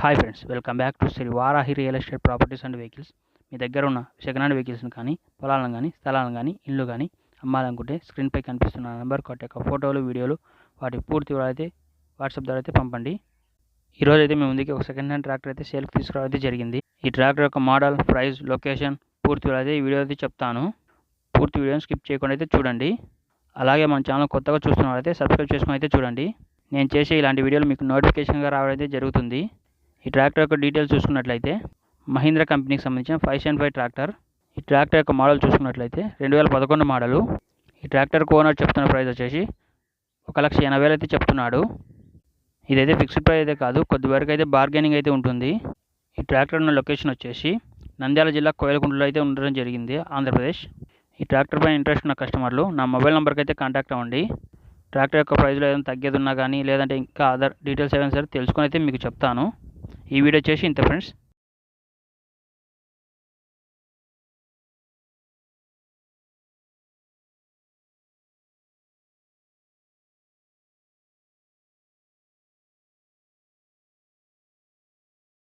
Hi friends welcome back to Shri Varahi real estate properties and vehicles మీ దగ్గర ఉన్న second hand వెహికల్స్ని కానీ పొలాలను కానీ స్థలాలను కానీ ఇల్లు కానీ అమ్మాలనుకుంటే స్క్రీన్పై కనిపిస్తున్న నెంబర్ కొట్టే యొక్క ఫోటోలు వీడియోలు వాటి పూర్తి అయితే వాట్సాప్ ద్వారా అయితే పంపండి. ఈరోజు అయితే మేము ముందుకి ఒక సెకండ్ హ్యాండ్ ట్రాక్టర్ అయితే సేల్కి తీసుకురావడం అయితే జరిగింది. ఈ ట్రాక్టర్ యొక్క మోడల్ ప్రైస్ లొకేషన్ పూర్తి అయితే ఈ వీడియో అయితే చెప్తాను. పూర్తి వీడియోని స్కిప్ చేయకుండా అయితే చూడండి. అలాగే మన ఛానల్ కొత్తగా చూస్తున్న వాళ్ళైతే సబ్స్క్రైబ్ చేసుకుని అయితే చూడండి. నేను చేసే ఇలాంటి వీడియోలు మీకు నోటిఫికేషన్గా రావడం అయితే జరుగుతుంది. ఈ ట్రాక్టర్ యొక్క డీటెయిల్స్ చూసుకున్నట్లయితే మహీంద్రా కంపెనీకి సంబంధించిన ఫైవ్ సెవెన్ ఫైవ్ ట్రాక్టర్. ఈ ట్రాక్టర్ యొక్క మోడల్ చూసుకున్నట్లయితే రెండు వేల పదకొండు మోడలు. ఈ ట్రాక్టర్కు ఓనర్ చెప్తున్న ప్రైస్ వచ్చేసి ఒక లక్ష ఎనభై వేలు అయితే చెప్తున్నాడు. ఇదైతే ఫిక్స్డ్ ప్రైస్ అయితే కాదు కొద్ది వరకు అయితే బార్గెనింగ్ అయితే ఉంటుంది. ఈ ట్రాక్టర్ ఉన్న లొకేషన్ వచ్చేసి నంద్యాల జిల్లా కోయలకుంటలో అయితే ఉండడం జరిగింది ఆంధ్రప్రదేశ్. ఈ ట్రాక్టర్ పైన ఇంట్రెస్ట్ ఉన్న కస్టమర్లు నా మొబైల్ నెంబర్కి అయితే కాంటాక్ట్ అవ్వండి. ట్రాక్టర్ యొక్క ప్రైస్లో ఏదైనా తగ్గేది ఉన్నా కానీ లేదంటే ఇంకా అదర్ డీటెయిల్స్ ఏమైనా సరే తెలుసుకొని అయితే మీకు చెప్తాను. ఈ వీడియో చేసి ఇంత ఫ్రెండ్స్